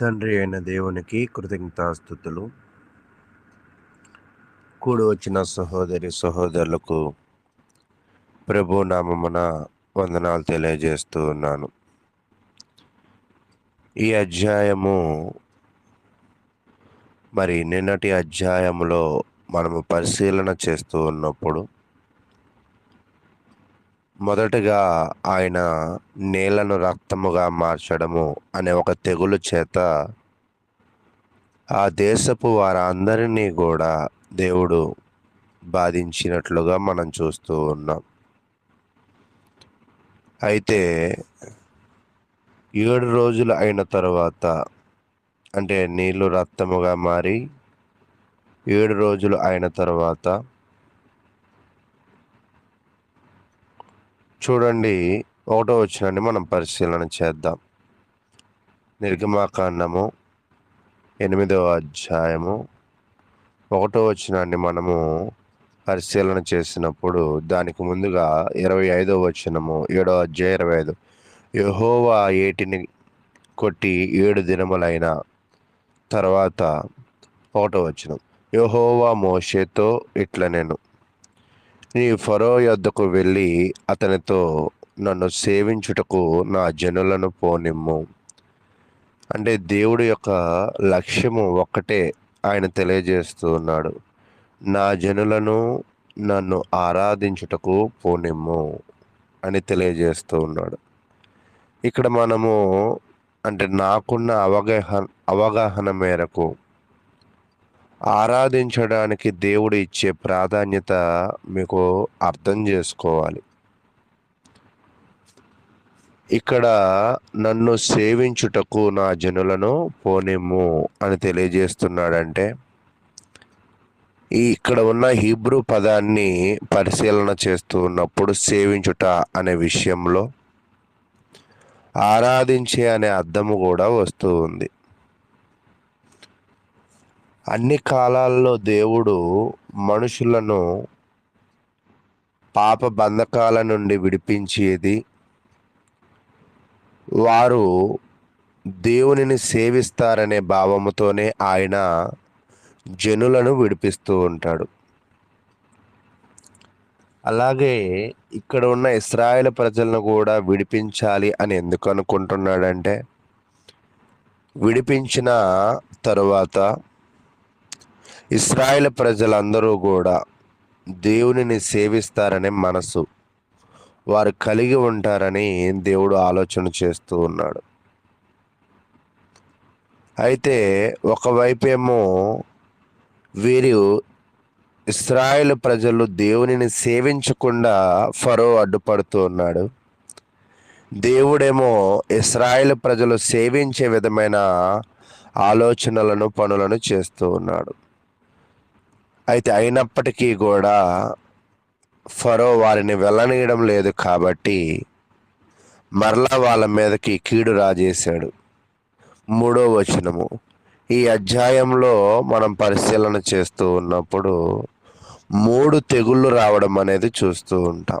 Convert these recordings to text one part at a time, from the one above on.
తండ్రి అయిన దేవునికి కృతజ్ఞతాస్థుతులు కూడి వచ్చిన సహోదరి సహోదరులకు ప్రభు నామమున వందనాలు తెలియజేస్తూ ఉన్నాను. ఈ అధ్యాయము మరి నిన్నటి అధ్యాయములో మనము పరిశీలన చేస్తూ ఉన్నప్పుడు మొదటగా ఆయన నేలను రక్తముగా మార్చడము అనే ఒక తెగులు చేత ఆ దేశపు వారందరినీ కూడా దేవుడు బాధించినట్లుగా మనం చూస్తూ ఉన్నాం. అయితే ఏడు రోజులు అయిన తర్వాత అంటే నీళ్ళు రక్తముగా మారి ఏడు రోజులు అయిన తర్వాత చూడండి ఒకటో వచ్చినండి మనం పరిశీలన చేద్దాం. నిర్గమాకాండము ఎనిమిదవ అధ్యాయము ఒకటో వచ్చినాన్ని మనము పరిశీలన చేసినప్పుడు దానికి ముందుగా ఇరవై ఐదో వచ్చినము ఏడో అధ్యాయ ఇరవై ఐదు. యహోవా ఏటిని కొట్టి ఏడు దినములైన తర్వాత ఒకటో వచ్చినం యహోవా మోషేతో ఇట్ల నేను నీ ఫరో యొద్దకు వెళ్ళి అతనితో నన్ను సేవించుటకు నా జనులను పోనిమ్ము. అంటే దేవుడి యొక్క లక్ష్యము ఒక్కటే ఆయన తెలియజేస్తూ ఉన్నాడు. నా జనులను నన్ను ఆరాధించుటకు పోనిమ్ము అని తెలియజేస్తూ ఉన్నాడు. ఇక్కడ మనము అంటే నాకున్న అవగాహన అవగాహన మేరకు ఆరాధించడానికి దేవుడు ఇచ్చే ప్రాధాన్యత మీకు అర్థం చేసుకోవాలి. ఇక్కడ నన్ను సేవించుటకు నా జనులను పోనిమ్ము అని తెలియజేస్తున్నాడంటే ఈ ఇక్కడ ఉన్న హీబ్రూ పదాన్ని పరిశీలన చేస్తూ ఉన్నప్పుడు సేవించుట అనే విషయంలో ఆరాధించే అనే అర్థము కూడా వస్తూ ఉంది. అన్ని కాలాల్లో దేవుడు మనుషులను పాప బంధకాల నుండి విడిపించేది. వారు దేవునిని సేవిస్తారనే భావముతోనే ఆయన జనులను విడిపిస్తూ ఉంటాడు. అలాగే ఇక్కడ ఉన్న ఇస్రాయేల్ ప్రజలను కూడా విడిపించాలి అని ఎందుకు అనుకుంటున్నాడంటే విడిపించిన తరువాత ఇస్రాయేల్ ప్రజలందరూ కూడా దేవునిని సేవిస్తారనే మనసు వారు కలిగి ఉంటారని దేవుడు ఆలోచన చేస్తూ ఉన్నాడు. అయితే ఒకవైపేమో వీరు ఇస్రాయేల్ ప్రజలు దేవునిని సేవించకుండా ఫరో అడ్డుపడుతూ ఉన్నాడు. దేవుడేమో ఇస్రాయేల్ ప్రజలు సేవించే విధమైన ఆలోచనలను పనులను చేస్తూ ఉన్నాడు. అయితే అయినప్పటికీ కూడా ఫరో వారిని వెళ్ళనీయడం లేదు కాబట్టి మరలా వాళ్ళ మీదకి కీడు రాజేశాడు. మూడో వచనము. ఈ అధ్యాయంలో మనం పరిశీలన చేస్తూ ఉన్నప్పుడు మూడు తెగుళ్ళు రావడం అనేది చూస్తూ ఉంటాం.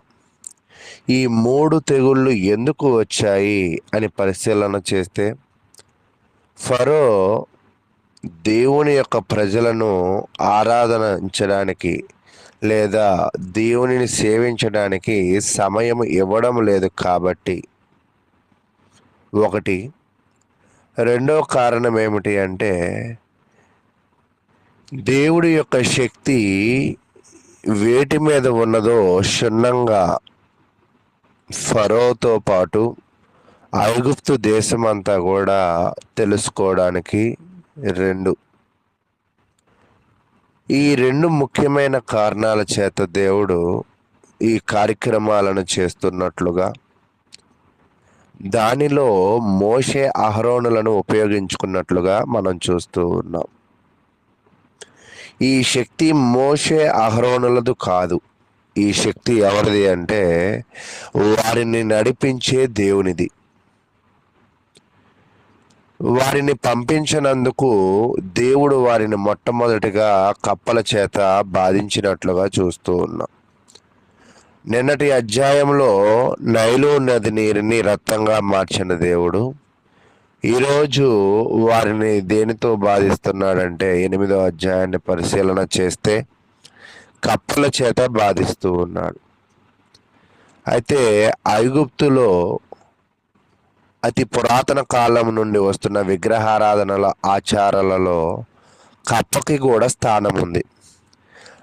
ఈ మూడు తెగుళ్ళు ఎందుకు వచ్చాయి అని పరిశీలన చేస్తే ఫరో దేవుని యొక్క ప్రజలను ఆరాధనించడానికి లేదా దేవునిని సేవించడానికి సమయం ఇవ్వడం లేదు కాబట్టి. ఒకటి. రెండో కారణం ఏమిటి అంటే దేవుడి యొక్క శక్తి వేటి మీద ఉన్నదో క్షుణ్ణంగా ఫరోతో పాటు ఐగుప్తు దేశమంతా కూడా తెలుసుకోవడానికి రెండు. ఈ రెండు ముఖ్యమైన కారణాల చేత దేవుడు ఈ కార్యక్రమాలను చేస్తున్నట్లుగా దానిలో మోషే అహరోనులను ఉపయోగించుకున్నట్లుగా మనం చూస్తూ ఉన్నాం. ఈ శక్తి మోషే అహరోనులదు కాదు. ఈ శక్తి ఎవరిది అంటే వారిని నడిపించే దేవునిది. వారిని పంపించినందుకు దేవుడు వారిని మొట్టమొదటిగా కప్పల చేత బాధించినట్లుగా చూస్తూ ఉన్నాం. నిన్నటి అధ్యాయంలో నైలు నది నీరుని రక్తంగా మార్చిన దేవుడు ఈరోజు వారిని దేనితో బాధిస్తున్నాడంటే ఎనిమిదో అధ్యాయాన్ని పరిశీలన చేస్తే కప్పల చేత బాధిస్తూ ఉన్నాడు. అయితే ఐగుప్తులో అతి పురాతన కాలం నుండి వస్తున్న విగ్రహారాధనల ఆచారాలలో కప్పకి కూడా స్థానం ఉంది.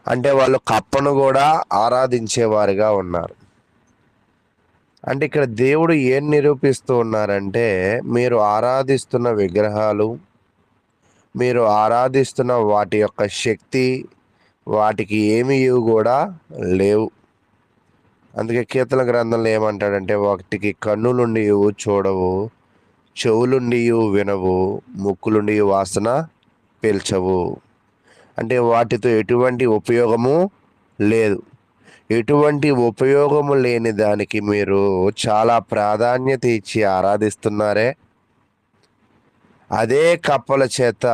అంటే వాళ్ళు కప్పను కూడా ఆరాధించేవారిగా ఉన్నారు. అంటే ఇక్కడ దేవుడు ఏం నిరూపిస్తూ ఉన్నారంటే మీరు ఆరాధిస్తున్న విగ్రహాలు మీరు ఆరాధిస్తున్న వాటి యొక్క శక్తి వాటికి ఏమీ కూడా లేవు. అందుకే కీర్తన గ్రంథంలో ఏమంటాడంటే వాటికి కన్నులుండి చూడవు చెవులుండి వినవు ముక్కులుండి వాసన పీల్చవు. అంటే వాటితో ఎటువంటి ఉపయోగము లేదు. ఎటువంటి ఉపయోగము లేని దానికి మీరు చాలా ప్రాధాన్యత ఇచ్చి ఆరాధిస్తున్నారే. అదే కప్పల చేత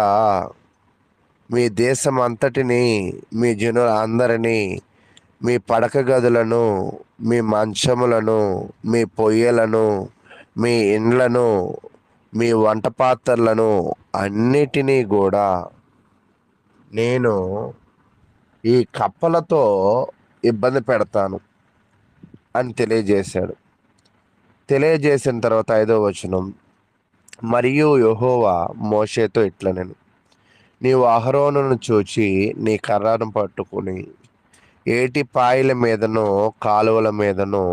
మీ దేశం అంతటిని మీ జనుల అందరినీ మీ పడక గదులను మీ మంచములను మీ పొయ్యలను మీ ఇండ్లను మీ వంట పాత్రలను అన్నిటినీ కూడా నేను ఈ కప్పలతో ఇబ్బంది పెడతాను అని తెలియజేశాడు. తెలియజేసిన తర్వాత ఐదో వచనం మరియు యహోవా మోషేతో ఇట్లా నేను నీవు అహరోనును చూచి నీ కర్రను పట్టుకుని ఏటి పాయల మీదను కాలువల మీదను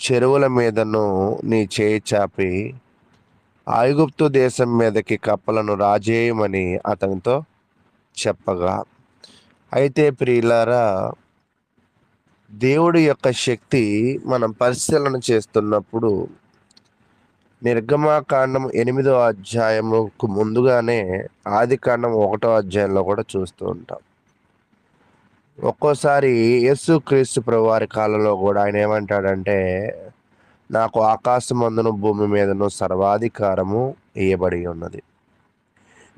చెరువుల మీదను నీ చేయి చాపి ఐగుప్తు దేశం మీదకి కప్పలను రాజేయమని అతనితో చెప్పగా. అయితే ప్రియులారా దేవుడి యొక్క శక్తి మనం పరిశీలన చేస్తున్నప్పుడు నిర్గమాకాండం ఎనిమిదో అధ్యాయముకు ముందుగానే ఆది కాండం ఒకటో అధ్యాయంలో కూడా చూస్తూ ఉంటాం. ఒక్కోసారి యేసు క్రీస్తు ప్రభువారి కాలంలో కూడా ఆయన ఏమంటాడంటే నాకు ఆకాశమందును భూమి మీదను సర్వాధికారము ఇయ్యబడి ఉన్నది.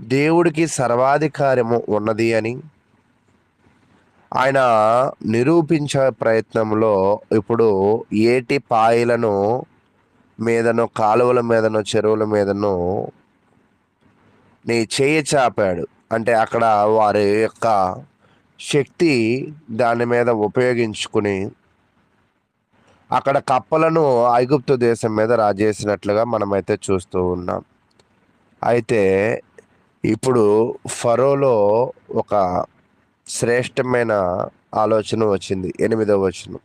దేవుడికి సర్వాధికారము ఉన్నది అని ఆయన నిరూపించే ప్రయత్నంలో ఇప్పుడు ఏటి పాయలను మీదను కాలువల మీదను చెరువుల మీదను నీ చేయి చాపాడు. అంటే అక్కడ వారి యొక్క శక్తి దాని మీద ఉపయోగించుకుని అక్కడ కప్పలను ఐగుప్తు దేశం మీద రాజేసినట్లుగా మనమైతే చూస్తూ ఉన్నాం. అయితే ఇప్పుడు ఫరోలో ఒక శ్రేష్టమైన ఆలోచన వచ్చింది. ఎనిమిదవ వచనం.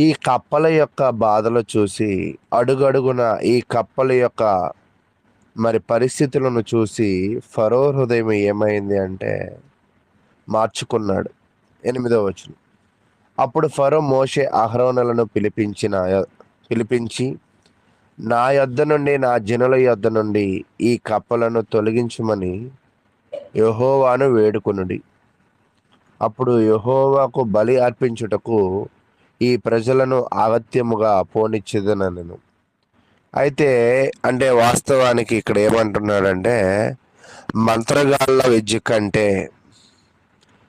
ఈ కప్పల యొక్క బాధలు చూసి అడుగడుగున ఈ కప్పల యొక్క మరి పరిస్థితులను చూసి ఫరో హృదయం ఏమైంది అంటే మార్చుకున్నాడు. ఎనిమిదవ వచనం. అప్పుడు ఫరో మోషే అహరోనులను పిలిపించిన పిలిపించి నా యొద్ద నుండి నా జనుల యొద్ద నుండి ఈ కప్పలను తొలగించమని యహోవాను వేడుకొనుడి. అప్పుడు యహోవాకు బలి అర్పించుటకు ఈ ప్రజలను ఆగత్యముగా పోనిచ్చేదనను. అయితే అంటే వాస్తవానికి ఇక్కడ ఏమంటున్నాడంటే మంత్రగాళ్ళ విద్య కంటే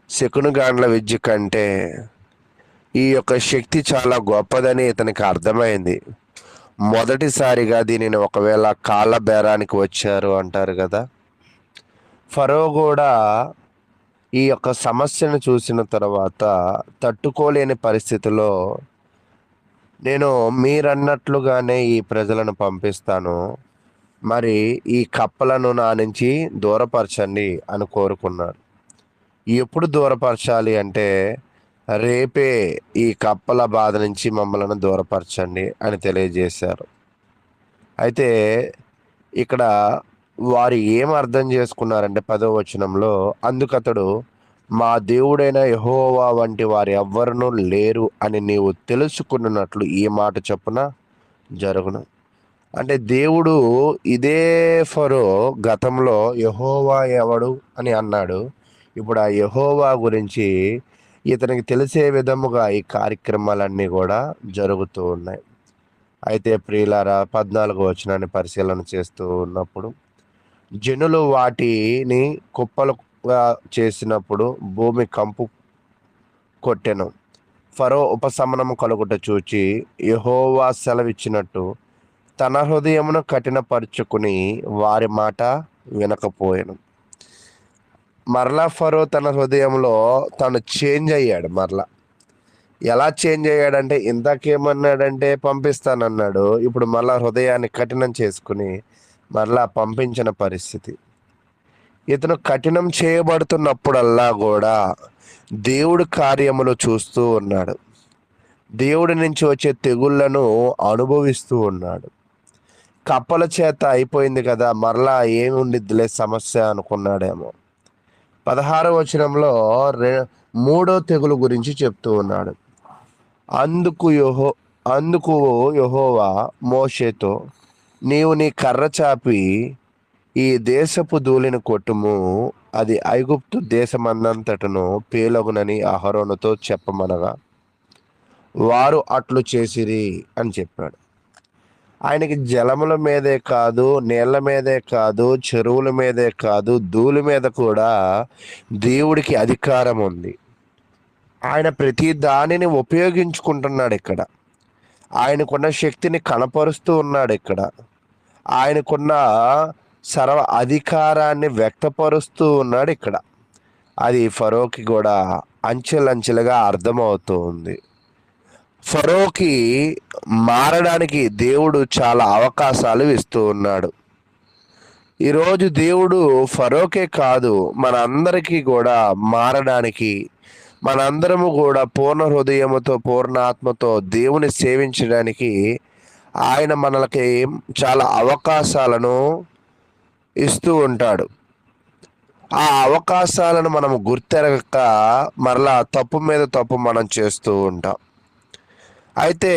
శకునుగాండ్ల విద్య కంటే ఈ యొక్క శక్తి చాలా గొప్పదని ఇతనికి అర్థమైంది. మొదటిసారిగా దీనిని ఒకవేళ కాళ్ళ బేరానికి వచ్చారు అంటారు కదా. ఫరో కూడా ఈ యొక్క సమస్యను చూసిన తర్వాత తట్టుకోలేని పరిస్థితిలో నేను మీరన్నట్లుగానే ఈ ప్రజలను పంపిస్తాను. మరి ఈ కప్పలను నా నుంచి దూరపరచండి అని కోరుకున్నాడు. ఎప్పుడు దూరపరచాలి అంటే రేపే ఈ కప్పల బాధ నుంచి మమ్మల్ని దూరపరచండి అని తెలియజేశారు. అయితే ఇక్కడ వారు ఏం అర్థం చేసుకున్నారంటే పదో వచనంలో అందుకతడు మా దేవుడైన యహోవా వంటి వారు ఎవ్వరూ లేరు అని నీవు తెలుసుకున్నట్లు ఈ మాట చొప్పున జరుగును. అంటే దేవుడు ఇదే ఫరో గతంలో యహోవా ఎవడు అని అన్నాడు. ఇప్పుడు ఆ యహోవా గురించి ఇతనికి తెలిసే విధముగా ఈ కార్యక్రమాలన్నీ కూడా జరుగుతూ ఉన్నాయి. అయితే ప్రియులారా పద్నాలుగు వచనాన్ని పరిశీలన చేస్తూ ఉన్నప్పుడు జనులు వాటిని కుప్పలుగా చేసినప్పుడు భూమి కంపు కొట్టెను. ఫరో ఉపశమనం కలుగుట చూచి యహోవా సెలవిచ్చినట్టు తన హృదయమును కఠినపరుచుకుని వారి మాట వినకపోయాను. మరలా ఫరో తన హృదయంలో తను చేంజ్ అయ్యాడు మరలా. ఎలా చేంజ్ అయ్యాడంటే ఇంతకేమన్నాడంటే పంపిస్తానన్నాడు. ఇప్పుడు మళ్ళా హృదయాన్ని కఠినం చేసుకుని మరలా పంపించిన పరిస్థితి. ఇతను కఠినం చేయబడుతున్నప్పుడల్లా కూడా దేవుడు కార్యములు చూస్తూ ఉన్నాడు. దేవుడి నుంచి వచ్చే తెగుళ్ళను అనుభవిస్తూ ఉన్నాడు. కప్పల చేత అయిపోయింది కదా మరలా ఏమి ఉండిద్దిలే సమస్య అనుకున్నాడేమో. పదహార వచనంలో రె మూడో తెగులు గురించి చెప్తూ ఉన్నాడు. అందుకు యహో అందుకు యహోవా మోషేతో నీవు నీ కర్ర చాపి ఈ దేశపు ధూళిని కొట్టుము. అది ఐగుప్తు దేశమందంతటను పేలగునని అహరోనుతో చెప్పమనగా వారు అట్లు చేసిరి అని చెప్పాడు. ఆయనకి జలముల మీదే కాదు నీళ్ళ మీదే కాదు చెరువుల మీదే కాదు ధూళి మీద కూడా దేవుడికి అధికారం ఉంది. ఆయన ప్రతి దానిని ఉపయోగించుకుంటున్నాడు ఇక్కడ. ఆయనకున్న శక్తిని కనపరుస్తూ ఉన్నాడు ఇక్కడ. ఆయనకున్న సర్వ అధికారాన్ని వ్యక్తపరుస్తూ ఉన్నాడు ఇక్కడ. అది ఫరోకి కూడా అంచెలంచెలుగా అర్థమవుతూ ఉంది ఫరోకి మారడానికి దేవుడు చాలా అవకాశాలు ఇస్తూ ఉన్నాడు. ఈరోజు దేవుడు ఫరోకే కాదు మనందరికీ కూడా మారడానికి మనందరము కూడా పూర్ణ హృదయముతో పూర్ణ ఆత్మతో దేవుని సేవించడానికి ఆయన మనలకి చాలా అవకాశాలను ఇస్తూ ఉంటాడు. ఆ అవకాశాలను మనం గుర్తెరగక మరలా తప్పు మీద తప్పు మనం చేస్తూ ఉంటాం. అయితే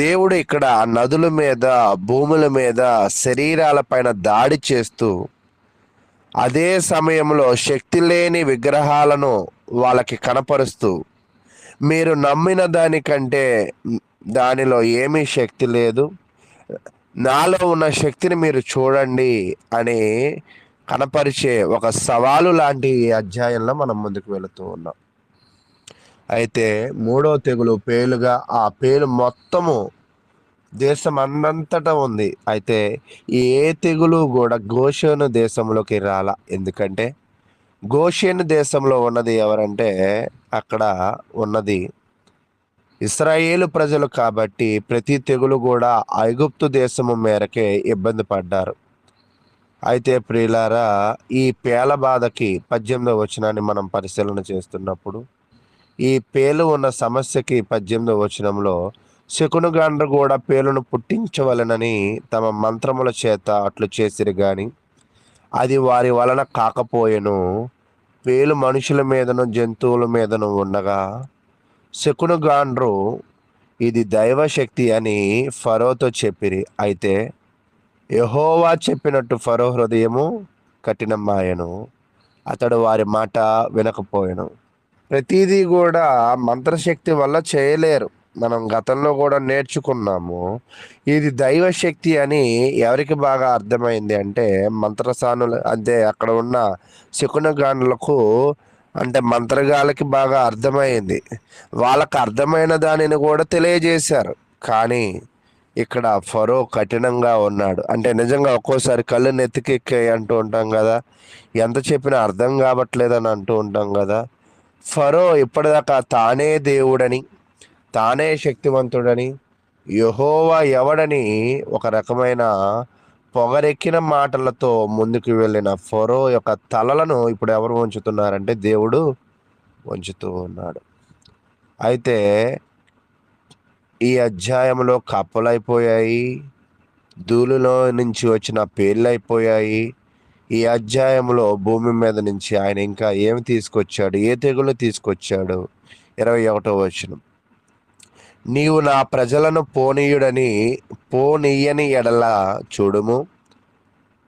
దేవుడు ఇక్కడ నదుల మీద భూముల మీద శరీరాల పైన దాడి చేస్తూ అదే సమయంలో శక్తి లేని విగ్రహాలను వాళ్ళకి కనపరుస్తూ మీరు నమ్మిన దానికంటే దానిలో ఏమీ శక్తి లేదు. నాలో ఉన్న శక్తిని మీరు చూడండి అని కనపరిచే ఒక సవాలు లాంటి అధ్యాయంలో మనం ముందుకు వెళుతూ ఉన్నాం. అయితే మూడో తెగులు పేలుగా ఆ పేలు మొత్తము దేశం అందంతటా ఉంది. అయితే ఏ తెగులు కూడా గోషేను దేశంలోకి రాల. ఎందుకంటే గోషేను దేశంలో ఉన్నది ఎవరంటే అక్కడ ఉన్నది ఇస్రాయేలు ప్రజలు కాబట్టి ప్రతి తెగులు కూడా ఐగుప్తు దేశము మేరకే ఇబ్బంది పడ్డారు. అయితే ప్రియులారా ఈ పేల బాధకి పద్దెనిమిదవ వచనాన్ని మనం పరిశీలన చేస్తున్నప్పుడు ఈ పేలు ఉన్న సమస్యకి పద్దెనిమిదో వచనంలో శకునుగాండ్రు కూడా పేలును పుట్టించవలనని తమ మంత్రముల చేత అట్లు చేసిరు గాని అది వారి వలన కాకపోయెను. పేలు మనుషుల మీదను జంతువుల మీదను ఉండగా శకునుగాండ్రు ఇది దైవశక్తి అని ఫరోతో చెప్పిరి. అయితే యహోవా చెప్పినట్టు ఫరో హృదయము కఠినమాయను. అతడు వారి మాట వినకపోయాను. ప్రతిదీ కూడా మంత్రశక్తి వల్ల చేయలేరు. మనం గతంలో కూడా నేర్చుకున్నాము. ఇది దైవశక్తి అని ఎవరికి బాగా అర్థమైంది అంటే మంత్రసానులు అంటే అక్కడ ఉన్న శకునగానులకు అంటే మంత్రగాలకి బాగా అర్థమైంది. వాళ్ళకు అర్థమైన దానిని కూడా తెలియజేశారు. కానీ ఇక్కడ ఫరో కఠినంగా ఉన్నాడు. అంటే నిజంగా ఒక్కోసారి కళ్ళు నెత్తికెక్కాయి అంటూ ఉంటాం కదా. ఎంత చెప్పినా అర్థం కావట్లేదని అంటూ ఉంటాం కదా. ఫరో ఇప్పటిదాకా తానే దేవుడని తానే శక్తివంతుడని యహోవా ఎవడని ఒక రకమైన పొగరెక్కిన మాటలతో ముందుకు వెళ్ళిన ఫరో యొక్క తలలను ఇప్పుడు ఎవరు ఉంచుతున్నారంటే దేవుడు వంచుతూ ఉన్నాడు. అయితే ఈ అధ్యాయంలో కప్పలైపోయాయి ధూళిలో నుంచి వచ్చిన పేర్లు అయిపోయాయి ఈ అధ్యాయంలో భూమి మీద నుంచి ఆయన ఇంకా ఏమి తీసుకొచ్చాడు? ఏ తెగులు తీసుకొచ్చాడు? ఇరవై ఒకటో వచనం. నీవు నా ప్రజలను పోనీయుడని పోనీయని ఎడలా చూడుము.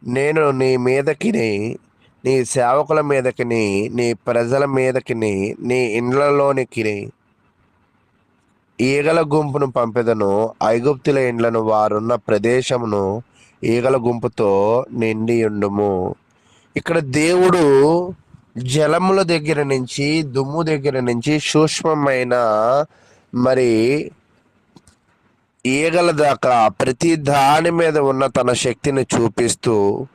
నేను నీ మీదకిని నీ సేవకుల మీదకిని నీ ప్రజల మీదకిని నీ ఇండ్లలోనికి ఈగల గుంపును పంపెదను. ఐగుప్తుల ఇండ్లను వారున్న ప్రదేశమును ఈగల గుంపుతో నిండి ఉండుము. ఇక్కడ దేవుడు జలముల దగ్గర నుంచి దుమ్ము దగ్గర నుంచి సూక్ష్మమైన మరి ఈగల దాకా ప్రతి దాని మీద ఉన్న తన శక్తిని చూపిస్తూ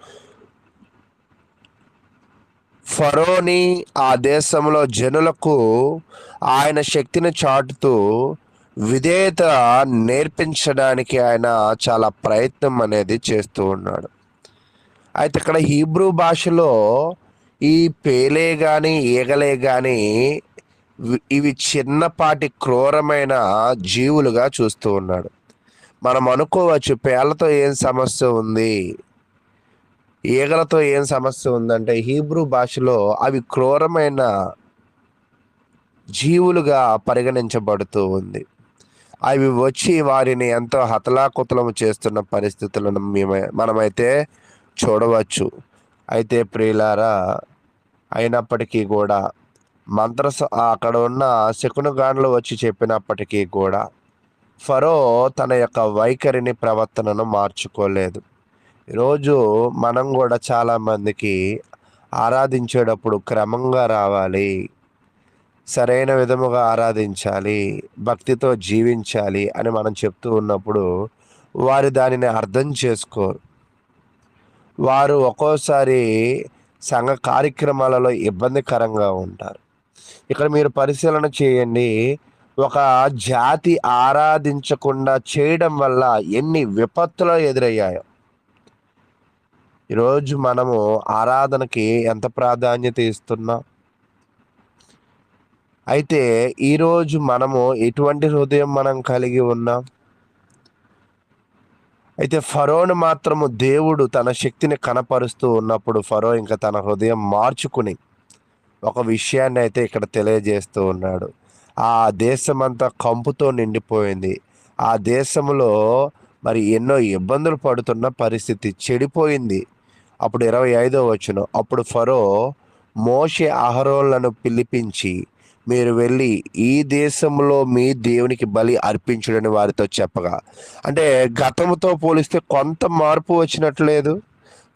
ఫరోని ఆ దేశంలో జనులకు ఆయన శక్తిని చాటుతూ విధేయత నేర్పించడానికి ఆయన చాలా ప్రయత్నం అనేది చేస్తూ ఉన్నాడు. అయితే ఇక్కడ హీబ్రూ భాషలో ఈ పేలే కానీ ఈగలే కానీ ఇవి చిన్నపాటి క్రూరమైన జీవులుగా చూస్తూ ఉన్నాడు. మనం అనుకోవచ్చు పేలతో ఏం సమస్య ఉంది? ఈగలతో ఏం సమస్య ఉందంటే హీబ్రూ భాషలో అవి క్రూరమైన జీవులుగా పరిగణించబడుతూ ఉంది. అవి వచ్చి వారిని ఎంతో హతలాకుతలము చేస్తున్న పరిస్థితులను మేము మనమైతే చూడవచ్చు. అయితే ప్రియులారా అయినప్పటికీ కూడా మంత్ర అక్కడ ఉన్న శకునుగాండ్లు వచ్చి చెప్పినప్పటికీ కూడా ఫరో తన యొక్క వైఖరిని ప్రవర్తనను మార్చుకోలేదు. ఈరోజు మనం కూడా చాలామందికి ఆరాధించేటప్పుడు క్రమంగా రావాలి. సరైన విధముగా ఆరాధించాలి భక్తితో జీవించాలి అని మనం చెప్తూ ఉన్నప్పుడు వారు దానిని అర్థం చేసుకోరు. వారు ఒక్కోసారి సంఘ కార్యక్రమాలలో ఇబ్బందికరంగా ఉంటారు. ఇక్కడ మీరు పరిశీలన చేయండి. ఒక జాతి ఆరాధించకుండా చేయడం వల్ల ఎన్ని విపత్తులు ఎదురయ్యాయో. ఈరోజు మనము ఆరాధనకి ఎంత ప్రాధాన్యత ఇస్తున్నాం? అయితే ఈరోజు మనము ఎటువంటి హృదయం మనం కలిగి ఉన్నాం? అయితే ఫరోను మాత్రము దేవుడు తన శక్తిని కనపరుస్తూ ఉన్నప్పుడు ఫరో ఇంకా తన హృదయం మార్చుకుని ఒక విషయాన్ని అయితే ఇక్కడ తెలియజేస్తూ ఉన్నాడు. ఆ దేశమంతా కంపుతో నిండిపోయింది. ఆ దేశంలో మరి ఎన్నో ఇబ్బందులు పడుతున్న పరిస్థితి చెడిపోయింది. అప్పుడు ఇరవై ఐదో వచ్చిన అప్పుడు ఫరో మోషే అహరోళ్ళను పిలిపించి మీరు వెళ్ళి ఈ దేశంలో మీ దేవునికి బలి అర్పించడని వారితో చెప్పగా. అంటే గతంతో పోలిస్తే కొంత మార్పు వచ్చినట్లేదు.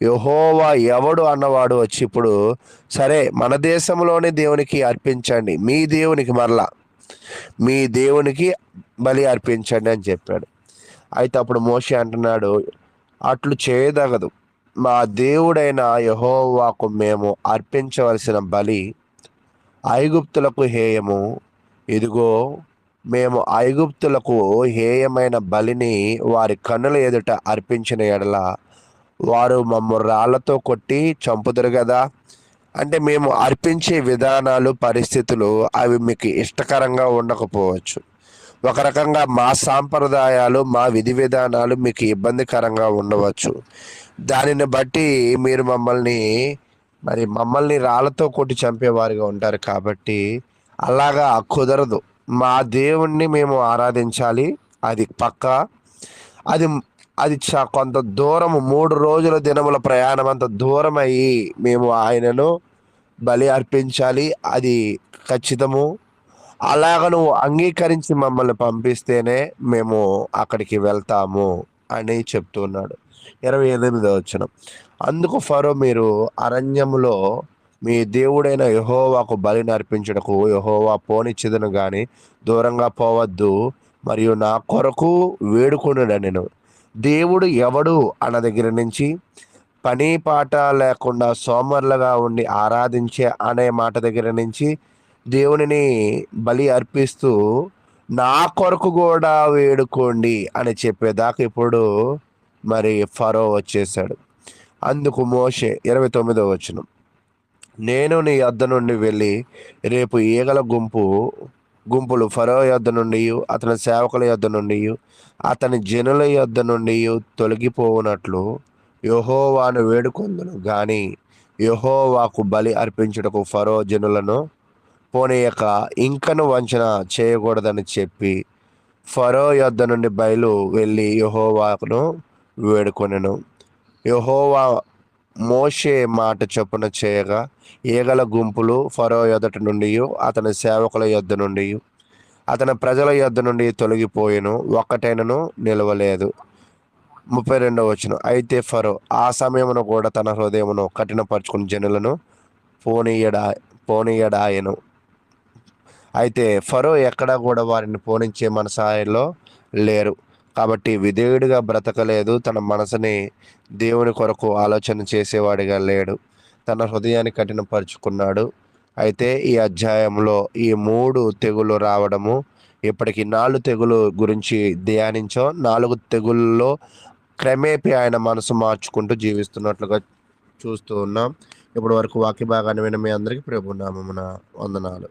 యహోవా ఎవడు అన్నవాడు వచ్చి ఇప్పుడు సరే మన దేశంలోనే దేవునికి అర్పించండి. మీ దేవునికి మరలా. మీ దేవునికి బలి అర్పించండి అని చెప్పాడు. అయితే అప్పుడు మోషి అంటున్నాడు అట్లు చేయదగదు. మా దేవుడైన యహోవాకు మేము అర్పించవలసిన బలి ఐగుప్తులకు హేయము. ఇదిగో మేము ఐగుప్తులకు హేయమైన బలిని వారి కన్నుల ఎదుట అర్పించిన ఎడల వారు మమ్మ రాళ్ళతో కొట్టి చంపుదురు కదా అంటే మేము అర్పించే విధానాలు పరిస్థితులు అవి మీకు ఇష్టకరంగా ఉండకపోవచ్చు. ఒక రకంగా మా సాంప్రదాయాలు మా విధి విధానాలు మీకు ఇబ్బందికరంగా ఉండవచ్చు. దానిని బట్టి మీరు మమ్మల్ని మరి మమ్మల్ని రాళ్ళతో కొట్టి చంపేవారుగా ఉంటారు కాబట్టి అలాగా కుదరదు. మా దేవుణ్ణి మేము ఆరాధించాలి. అది పక్క. అది అది చ కొంత దూరం మూడు రోజుల దినముల ప్రయాణం అంత దూరం అయ్యి మేము ఆయనను బలి అర్పించాలి. అది ఖచ్చితము. అలాగ నువ్వు అంగీకరించి మమ్మల్ని పంపిస్తేనే మేము అక్కడికి వెళ్తాము అని చెప్తున్నాడు. ఇరవై ఎనిమిదో వచ్చిన అందుకు ఫరో మీరు అరణ్యములో మీ దేవుడైన యహోవాకు బలి నర్పించడకు యహోవా పోనిచ్చిదను గాని దూరంగా పోవద్దు మరియు నా కొరకు వేడుకునుడ నేను దేవుడు ఎవడు అన్న దగ్గర నుంచి పని పాట లేకుండా సోమర్లుగా ఉండి ఆరాధించే అనే మాట దగ్గర నుంచి దేవునిని బలి అర్పిస్తూ నా కొరకు కూడా వేడుకోండి అని చెప్పేదాకా ఇప్పుడు మరి ఫరో వచ్చేసాడు అందుకు మోషే ఇరవై తొమ్మిదో వచనం. నేను నీ అద్ద నుండి వెళ్ళి రేపు ఈగల గుంపు గుంపులు ఫరో యొద్ద నుండి అతని సేవకుల యొద్ద నుండి అతని జనుల యొద్ద నుండి తొలగిపోవునట్లు యహోవాను వేడుకొందును. కానీ యహోవాకు బలి అర్పించుటకు ఫరో జనులను పోనీయక ఇంకను వంచన చేయకూడదని చెప్పి ఫరో యొద్ద నుండి బయలు వెళ్ళి యహోవాను వేడుకొనెను. యహోవా మోషే మాట చొప్పున చేయగా ఈగల గుంపులు ఫరో యొదట నుండి అతని సేవకుల యొద్ద నుండి అతని ప్రజల యొద్ద నుండి తొలగిపోయిను ఒక్కటైనను నిలవలేదు. ముప్పై రెండవ వచ్చిన అయితే ఫరో ఆ సమయమును కూడా తన హృదయమును కఠినపరుచుకుని జనులను పోనీయడా పోనీయడాయను. అయితే ఫరో ఎక్కడా కూడా వారిని పోనించే మనసాయిలో లేరు. కాబట్టి విధేయుడిగా బ్రతకలేదు. తన మనసుని దేవుని కొరకు ఆలోచన చేసేవాడిగా లేడు. తన హృదయాన్ని కఠినపరుచుకున్నాడు. అయితే ఈ అధ్యాయంలో ఈ మూడు తెగులు రావడము ఇప్పటికి నాలుగు తెగులు గురించి ధ్యానించాం నాలుగు తెగుల్లో క్రమేపీ ఆయన మనసు మార్చుకుంటూ జీవిస్తున్నట్లుగా చూస్తూ ఉన్నాం. ఇప్పటి వరకు వాక్య భాగాన్ని విన మీ అందరికీ ప్రభునామమున వందనాలు.